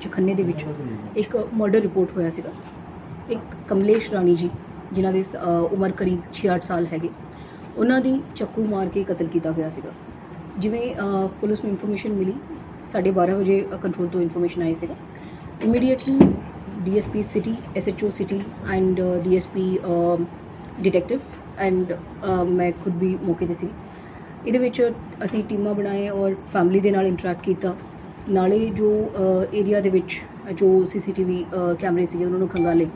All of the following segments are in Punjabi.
ਟੂ ਵਿੱਚ ਖੰਨੇ ਦੇ ਵਿੱਚ ਇੱਕ ਮਰਡਰ ਰਿਪੋਰਟ ਹੋਇਆ ਸੀਗਾ। ਇੱਕ ਕਮਲੇਸ਼ ਰਾਣੀ ਜੀ ਜਿਨ੍ਹਾਂ ਦੀ ਅ, ਉਮਰ ਕਰੀਬ 68 ਸਾਲ ਹੈਗੇ ਉਹਨਾਂ ਦੀ ਚੱਕੂ ਮਾਰ ਕੇ ਕਤਲ ਕੀਤਾ ਗਿਆ ਸੀਗਾ। ਜਿਵੇਂ ਅ, ਪੁਲਿਸ ਨੂੰ ਇਨਫੋਰਮੇਸ਼ਨ ਮਿਲੀ 12:30 ਵਜੇ ਕੰਟਰੋਲ ਤੋਂ ਇਨਫੋਰਮੇਸ਼ਨ ਆਈ ਸੀਗਾ। Immediately DSP city SHO city and DSP detective and ਮੈਂ ਖੁਦ ਵੀ ਮੌਕੇ ਤੇ ਸੀ। ਇਹਦੇ ਵਿੱਚ ਅਸੀਂ ਟੀਮਾਂ ਬਣਾਏ ਔਰ ਫੈਮਿਲੀ ਦੇ ਨਾਲ ਇੰਟਰੈਕਟ ਕੀਤਾ। ਨਾਲੇ ਜੋ ਏਰੀਆ ਦੇ ਵਿੱਚ ਜੋ ਸੀਸੀਟੀਵੀ ਕੈਮਰੇ ਸੀਗੇ, ਉਹਨਾਂ ਨੂੰ ਖੰਗਾਲੇ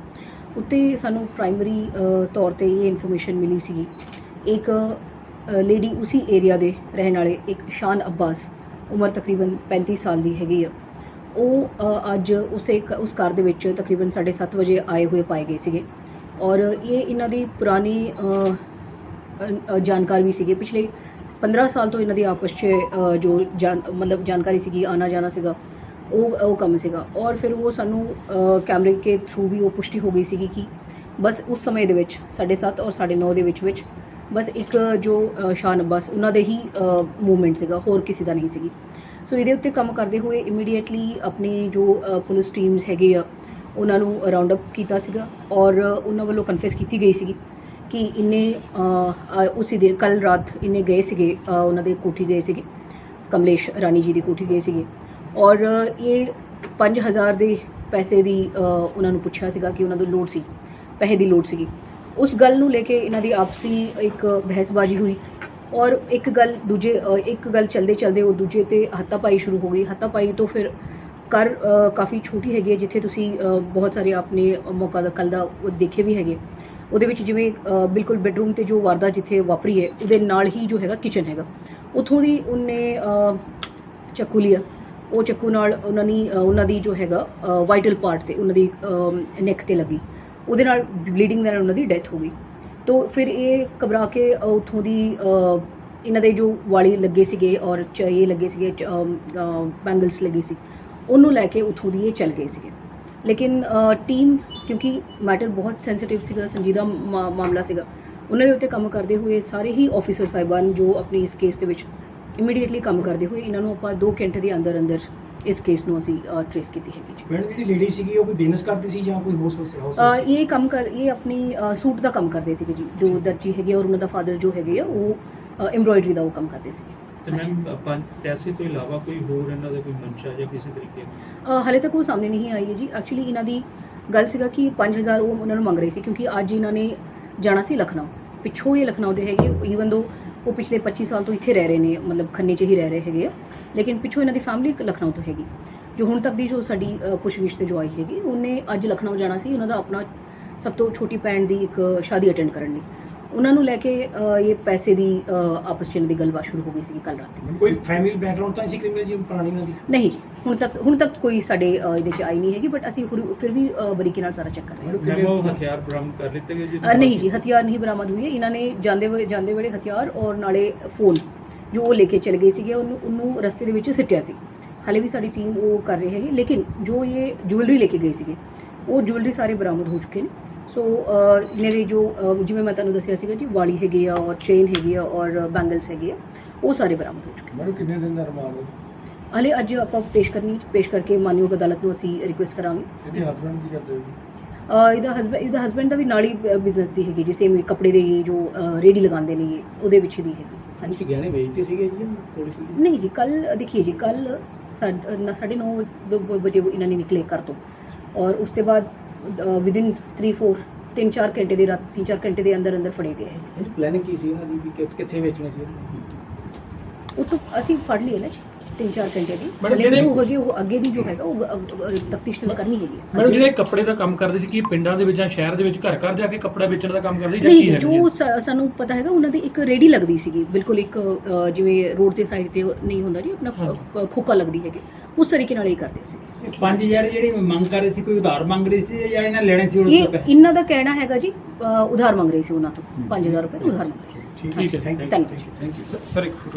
ਉੱਤੇ ਸਾਨੂੰ ਪ੍ਰਾਇਮਰੀ ਤੌਰ ਤੇ ਇਹ ਇਨਫੋਰਮੇਸ਼ਨ ਮਿਲੀ ਸੀ ਇੱਕ ਲੇਡੀ ਉਸੇ ਏਰੀਆ ਦੇ ਰਹਿਣ ਵਾਲੇ, ਇੱਕ ਸ਼ਾਨ ਅબ્ਬਾਸ ਉਮਰ ਤਕਰੀਬਨ 35 ਸਾਲ ਦੀ ਹੈਗੀ ਆ। ਉਹ ਅੱਜ ਉਸੇ ਕ- ਉਸ ਕਾਰ ਦੇ ਵਿੱਚ ਤਕਰੀਬਨ 7:30 ਵਜੇ ਆਏ ਹੋਏ ਪਾਏ ਗਏ ਸੀਗੇ। ਔਰ ਇਹ ਇਹਨਾਂ ਦੀ ਪੁਰਾਣੀ ਜਾਣਕਾਰ ਵੀ ਸੀਗੇ। ਪਿਛਲੇ 15 ਸਾਲ ਤੋਂ ਇਹਨਾਂ ਦੀ ਆਪਸ 'ਚ ਜੋ ਜਾਣ ਮਤਲਬ ਜਾਣਕਾਰੀ ਸੀਗੀ ਆਣਾ ਜਾਣਾ ਸੀਗਾ ਉਹ ਉਹ ਕੰਮ ਸੀਗਾ। ਔਰ ਫਿਰ ਉਹ ਸਾਨੂੰ ਕੈਮਰੇ ਕੇ ਥਰੂ ਵੀ ਉਹ ਪੁਸ਼ਟੀ ਹੋ ਗਈ ਸੀਗੀ ਕਿ ਬਸ ਉਸ ਸਮੇਂ ਦੇ ਵਿੱਚ 7:30 ਔਰ 9:30 ਦੇ ਵਿੱਚ ਵਿੱਚ ਬਸ ਇੱਕ ਜੋ ਅ, ਸ਼ਾਨ ਅબ્ਬਾਸ ਉਹਨਾਂ ਦੇ ਹੀ ਮੂਵਮੈਂਟ ਸੀਗਾ ਹੋਰ ਕਿਸੇ ਦਾ ਨਹੀਂ ਸੀਗੀ। ਸੋ ਇਹਦੇ ਉੱਤੇ ਕੰਮ ਕਰਦੇ ਹੋਏ ਇਮੀਡੀਏਟਲੀ ਆਪਣੀ ਜੋ ਪੁਲਿਸ ਟੀਮਸ ਹੈਗੇ ਆ ਉਹਨਾਂ ਨੂੰ ਰਾਉਂਡ ਅਪ ਕੀਤਾ ਸੀਗਾ ਔਰ ਉਹਨਾਂ ਵੱਲੋਂ ਕਨਫੈਸ ਕੀਤੀ ਗਈ ਸੀਗੀ। ਕਿ ਇੰਨੇ ਉਸੇ ਦਿਨ ਕੱਲ ਰਾਤ ਇੰਨੇ ਗਏ ਸੀਗੇ ਉਹਨਾਂ ਦੇ ਕੋਠੀ ਗਏ ਸੀਗੇ, ਕਮਲੇਸ਼ ਰਾਣੀ ਜੀ ਦੀ ਕੋਠੀ ਗਏ ਸੀਗੇ। ਔਰ ਇਹ 5000 ਦੇ ਪੈਸੇ ਦੀ ਉਹਨਾਂ ਨੂੰ ਪੁੱਛਿਆ ਸੀਗਾ ਕਿ ਉਹਨਾਂ ਨੂੰ ਲੋੜ ਸੀ, ਪੈਸੇ ਦੀ ਲੋੜ ਸੀਗੀ। ਉਸ ਗੱਲ ਨੂੰ ਲੈ ਕੇ ਇਹਨਾਂ ਦੀ ਆਪਸੀ ਇੱਕ ਬਹਿਸਬਾਜ਼ੀ ਹੋਈ। ਔਰ ਇੱਕ ਗੱਲ ਦੂਜੇ ਇੱਕ ਗੱਲ ਚਲਦੇ ਚਲਦੇ ਉਹ ਦੂਜੇ ਤੇ ਹੱਤਾਪਾਈ ਸ਼ੁਰੂ ਹੋ ਗਈ। ਹੱਤਾਪਾਈ ਤੋਂ ਫਿਰ ਕਰ ਕਾਫੀ ਛੋਟੀ ਹੈਗੀ ਹੈ, ਜਿੱਥੇ ਤੁਸੀਂ ਬਹੁਤ ਸਾਰੇ ਆਪਣੇ ਮੌਕਾ ਦਾ ਕੱਲ ਦਾ ਦੇਖੇ ਵੀ ਹੈਗੇ। ਉਹਦੇ ਵਿੱਚ ਜਿਵੇਂ ਬਿਲਕੁਲ ਬੈਡਰੂਮ ਤੇ ਜੋ ਵਾਰਦਾ ਜਿੱਥੇ ਵਾਪਰੀ ਹੈ ਉਹਦੇ ਨਾਲ ਹੀ ਜੋ ਹੈਗਾ ਕਿਚਨ ਹੈਗਾ। ਉਥੋਂ ਦੀ ਉਹਨੇ ਚੱਕੂ ਲਿਆ। ਉਹ ਚੱਕੂ ਨਾਲ ਉਹਨਾਂ ਨੇ ਉਹਨਾਂ ਦੀ ਜੋ ਹੈਗਾ ਵਾਈਟਲ ਪਾਰਟ ਤੇ ਉਹਨਾਂ ਦੀ ਨੈਕ ਤੇ ਲੱਗੀ। ਉਹਦੇ ਨਾਲ ਬਲੀਡਿੰਗ ਨਾਲ ਉਹਨਾਂ ਦੀ ਡੈਥ ਹੋ ਗਈ। ਤੋ ਫਿਰ ਇਹ ਘਬਰਾ ਕੇ ਅ, ਉੱਥੋਂ ਦੀ ਇਹਨਾਂ ਦੇ ਜੋ ਵਾਲੀ ਲੱਗੇ ਸੀਗੇ ਔਰ ਚ ਇਹ ਲੱਗੇ ਸੀਗੇ ਬੈਂਗਲਸ ਲੱਗੇ ਸੀ ਉਹਨੂੰ ਲੈ ਕੇ ਉੱਥੋਂ ਦੀ ਇਹ ਚੱਲ ਗਏ ਸੀਗੇ। ਲੇਕਿਨ ਟੀਮ ਕਿਉਂਕਿ ਮੈਟਰ ਬਹੁਤ ਸੈਂਸਿਟਿਵ ਸੀਗਾ ਸੰਜੀਦਾ ਮਾਮਲਾ ਸੀਗਾ। ਉਹਨਾਂ ਦੇ ਉੱਤੇ ਕੰਮ ਕਰਦੇ ਹੋਏ ਸਾਰੇ ਹੀ ਆਫੀਸਰ ਸਾਹਿਬਾਨ ਜੋ ਆਪਣੀ ਇਸ ਕੇਸ ਦੇ ਵਿੱਚ ਇਮੀਡੀਏਟਲੀ ਕੰਮ ਕਰਦੇ ਹੋਏ ਇਹਨਾਂ ਨੂੰ ਆਪਾਂ 2 ਘੰਟੇ ਦੇ ਅੰਦਰ ਅੰਦਰ ਇਸ ਕੇਸ ਨੂੰ ਅਸੀਂ ਟ੍ਰੇਸ ਕੀਤੀ ਹੈਗੀ ਜੀ। ਮੈਡਮ ਜਿਹੜੀ ਲੇਡੀ ਸੀਗੀ ਉਹ ਕੋਈ ਬਿਜ਼ਨਸ ਕਰਦੀ ਸੀ ਜਾਂ ਕੋਈ ਹੋਰ ਸੋਸ ਅ, ਇਹ ਕੰਮ ਕਰ ਇਹ ਆਪਣੀ ਸੂਟ ਦਾ ਕੰਮ ਕਰਦੇ ਸੀਗੇ ਜੀ। ਜੋ ਦਰਜੀ ਹੈਗੇ ਔਰ ਉਹਨਾਂ ਦਾ ਫਾਦਰ ਜੋ ਹੈਗੇ ਆ ਉਹ ਐਮਬ੍ਰੋਇਡਰੀ ਦਾ ਉਹ ਕੰਮ ਕਰਦੇ ਸੀਗੇ। ਤੇ ਮੈਮ ਆਪਾਂ ਪੈਸੇ ਤੋਂ ਇਲਾਵਾ ਕੋਈ ਹੋਰ ਇਹਨਾਂ ਦਾ ਕੋਈ ਮਨਸ਼ਾ ਜਾਂ ਕਿਸੇ ਤਰੀਕੇ ਅ, ਹਾਲੇ ਤੱਕ ਉਹ ਸਾਹਮਣੇ ਨਹੀਂ ਆਈ ਹੈ ਜੀ। ਐਕਚੁਅਲੀ ਇਹਨਾਂ ਦੀ ਗੱਲ ਸੀਗਾ ਕਿ 5000 ਉਹ ਉਹਨਾਂ ਨੂੰ ਮੰਗ ਰਹੀ ਸੀ ਕਿਉਂਕਿ ਅੱਜ ਇਹਨਾਂ ਨੇ ਜਾਣਾ ਸੀ ਲਖਨਊ। ਪਿੱਛੋਂ ਇਹ ਲਖਨਊ ਦੇ ਹੈਗੇ ਈਵਨ ਦੋ ਉਹ ਪਿਛਲੇ 25 ਸਾਲ ਤੋਂ ਇੱਥੇ ਰਹਿ ਰਹੇ ਨੇ ਮਤਲਬ ਖੰਨੇ 'ਚ ਹੀ ਰਹਿ ਰਹੇ ਹੈਗੇ ਆ। ਲੇਕਿਨ ਪਿੱਛੋਂ ਇਹਨਾਂ ਦੀ ਫੈਮਿਲੀ ਲਖਨਊ ਤੋਂ ਹੈਗੀ। ਜੋ ਹੁਣ ਤੱਕ ਦੀ ਜੋ ਸਾਡੀ ਅ, ਪੁੱਛਗਿੱਛ ਤੇ ਜੋ ਆਈ ਹੈਗੀ ਉਹਨੇ ਅੱਜ ਲਖਨਊ ਜਾਣਾ ਸੀ ਉਹਨਾਂ ਦਾ ਆਪਣਾ ਸਭ ਤੋਂ ਛੋਟੀ ਭੈਣ ਦੀ ਇੱਕ ਸ਼ਾਦੀ ਅਟੈਂਡ ਕਰਨ ਲਈ। ਉਹਨਾਂ ਨੂੰ ਲੈ ਕੇ ਅ, ਇਹ ਪੈਸੇ ਦੀ ਅ, ਆਪਸ 'ਚ ਇਹਨਾਂ ਦੀ ਗੱਲਬਾਤ ਸ਼ੁਰੂ ਹੋ ਗਈ ਸੀ ਕੱਲ ਰਾਤ ਕੋਈ ਫੈਮਿਲੀ ਬੈਕਗ੍ਰਾਉਂਡ ਤਾਂ ਸੀ ਕ੍ਰਿਮੀਨਲ ਜੀ ਪੁਰਾਣੀ ਨਾਲ ਦੀ? ਨਹੀਂ ਜੀ ਹੁਣ ਤੱਕ ਹੁਣ ਤੱਕ ਕੋਈ ਸਾਡੇ ਅ, ਇਹਦੇ ਚ ਆਈ ਨਹੀਂ ਹੈਗੀ ਬਟ ਅਸੀਂ ਫਿਰ- ਫਿਰ ਵੀ ਅ, ਬਰੀਕੀ ਨਾਲ ਸਾਰਾ ਚੈੱਕ ਕਰ ਰਹੇ ਹਾਂ। ਮੈਮ ਉਹ ਹਥਿਆਰ ਬਰਾਮਦ ਕਰ ਲਿੱਤੇ ਗਏ ਜੀ ਅ, ਨਹੀਂ ਜੀ ਹਥਿਆਰ ਨਹੀਂ ਬਰਾਮਦ ਹੋਈ ਹੈ। ਇਹਨਾਂ ਨੇ ਜਾਂਦੇ ਵੇ ਜਾਂਦੇ ਵੇਲੇ ਹਥਿਆਰ ਔਰ ਨਾਲੇ ਫੋਨ ਜੋ ਉਹ ਲੈ ਕੇ ਚਲੇ ਗਏ ਸੀਗੇ ਉਹਨੂੰ ਉਹਨੂੰ ਰਸਤੇ ਦੇ ਵਿੱਚ ਸਿੱਟਿਆ ਸੀ। ਹਾਲੇ ਵੀ ਸਾਡੀ ਟੀਮ ਉਹ ਕਰ ਰਹੀ ਹੈਗੀ ਲੇਕਿਨ ਜੋ ਇਹ ਜੁਐਲਰੀ ਲੈ ਕੇ ਗਏ ਸੀਗੇ ਉਹ ਜੁਐਲਰੀ ਸਾਰੇ ਬਰਾਮਦ ਹੋ ਚੁੱਕੇ ਨੇ। ਸੋ ਇਹਨਾਂ ਦੇ ਜੋ ਜਿਵੇਂ ਮੈਂ ਤੁਹਾਨੂੰ ਦੱਸਿਆ ਸੀਗਾ ਜੀ ਵਾਲੀ ਹੈਗੀ ਆ ਔਰ ਚੇਨ ਹੈਗੀ ਆ ਔਰ ਬੈਂਗਲਸ ਹੈਗੇ ਆ ਉਹ ਸਾਰੇ ਬਰਾਮਦ ਹੋ ਚੁੱਕੇ ਮੈਡਮ ਕਿੰਨੇ ਦਿਨ ਦਾ ਰਿਮਾਂਡ ਹੈ? ਹਲੇ ਅੱਜ ਆਪਾਂ ਪੇਸ਼ ਕਰਨੀ ਪੇਸ਼ ਕਰਕੇ ਮਾਨਯੋਗ ਅਦਾਲਤ ਨੂੰ ਅਸੀਂ ਰਿਕੁਐਸਟ ਕਰਾਂਗੇ। ਇਹਦੇ ਹਸਬੰਡ ਕੀ ਕਰਦੇ ਅਹ ਇਹਦਾ ਹਸਬੈਂਡ ਇਹਦਾ ਹਸਬੈਂਡ ਦਾ ਵੀ ਨਾਲ ਹੀ ਬਿਜ਼ਨਸ ਦੀ ਹੈਗੀ ਜੀ ਸੇਮ ਕੱਪੜੇ ਦੇ ਜੋ ਰੇਹੜੀ ਲਗਾਉਂਦੇ ਨੇ ਉਹਦੇ ਵਿੱਚ ਦੀ ਹੈਗੀ। ਹਾਂਜੀ। ਤੁਸੀਂ ਗਹਿਣੇ ਵੇਚਦੇ ਸੀਗੇ ਜੀ ਥੋੜੀ ਸੀ ਨਹੀਂ ਜੀ ਕੱਲ ਦੇਖੀਏ ਜੀ ਕੱਲ ਸਾਢੇ ਨੌ ਦੋ ਵਜੇ ਉਹ ਇਹਨਾਂ ਨੇ ਨਿਕਲੇ ਘਰ ਤੋਂ। ਔਰ ਉਸ ਤੋਂ ਬਾਅਦ ਵਿਦਿਨ 3 4 ਤਿੰਨ ਚਾਰ ਘੰਟੇ ਦੇ ਰਾਤ ਤਿੰਨ ਚਾਰ ਘੰਟੇ ਦੇ ਅੰਦਰ ਅੰਦਰ ਫੜੇ ਗਏ। ਇਹ ਪਲੈਨਿੰਗ ਕੀ ਸੀ ਇਹਨਾਂ ਦੀ ਵੀ ਕਿ- ਕਿੱਥੇ ਵੇਚਣੇ ਸੀ ਉਹ ਤੋਂ ਅਸੀਂ ਫੜ ਲਈਏ ਨਾ ਜੀ ਤਿੰਨ ਚਾਰ ਘੰਟੇ ਦੀ। ਮੈਡਮ, ਲੇਕਿਨ ਜਿਹੜੇ- ਉਹ ਹੈਗੀ ਉਹ ਅੱਗੇ ਦੀ ਜੋ ਹੈਗਾ ਉਹ ਤਫਤੀਸ਼ ਕਰਨੀ ਹੈਗੀ ਹੈ। ਮੈਡਮ ਜਿਹੜੇ ਕੱਪੜੇ ਦਾ ਕੰਮ ਕਰਦੇ ਸੀ ਕੀ ਪਿੰਡਾਂ ਦੇ ਵਿੱਚ ਜਾਂ ਸ਼ਹਿਰ ਦੇ ਵਿੱਚ ਘਰ ਘਰ ਜਾ ਕੇ ਕੱਪੜਾ ਵੇਚਣ ਦਾ ਕੰਮ ਕਰਦੇ ਸੀ ਜਾਂ ਨਹੀਂ ਕੀ ਜੀ ਹੈ ਜੋ ਸ- ਸਾਨੂੰ ਪਤਾ ਹੈਗਾ ਉਹਨਾਂ ਦੀ ਇੱਕ ਰੇੜੀ ਲੱਗਦੀ ਸੀਗੀ। ਬਿਲਕੁਲ ਇੱਕ ਅ, ਜਿਵੇਂ ਰੋਡ ਤੇ ਸਾਈਡ ਤੇ ਨਹੀਂ ਹੁੰਦਾ ਜੀ ਆਪਣਾ ਖੋਕਾ ਲੱਗਦੀ ਹੈਗੀ। ਉਸ ਤਰੀਕੇ ਨਾਲ ਇਹ ਕਰਦੇ ਸੀ। 5000 ਜਿਹੜੀ ਮੰਗ ਕਰ ਰਹੇ ਸੀ ਕੋਈ ਉਧਾਰ ਮੰਗ ਰਹੀ ਸੀ ਜਾਂ ਇਹਨਾਂ ਲੈਣੇ ਸੀ ਉਹਨਾਂ ਇਹ ਤੋਂ ਇਹਨਾਂ ਦਾ ਕਹਿਣਾ ਹੈਗਾ ਜੀ ਅ, ਉਧਾਰ ਮੰਗ ਰਹੀ ਸੀ ਉਹਨਾਂ ਤੋਂ 5000 ਰੁਪਏ ਦਾ ਉਧਾਰ ਮੰਗ ਰਹੀ ਸੀ। ਠੀਕ ਹੈ ਥੈਂਕ ਯੂ ਸਰ ਇੱਕ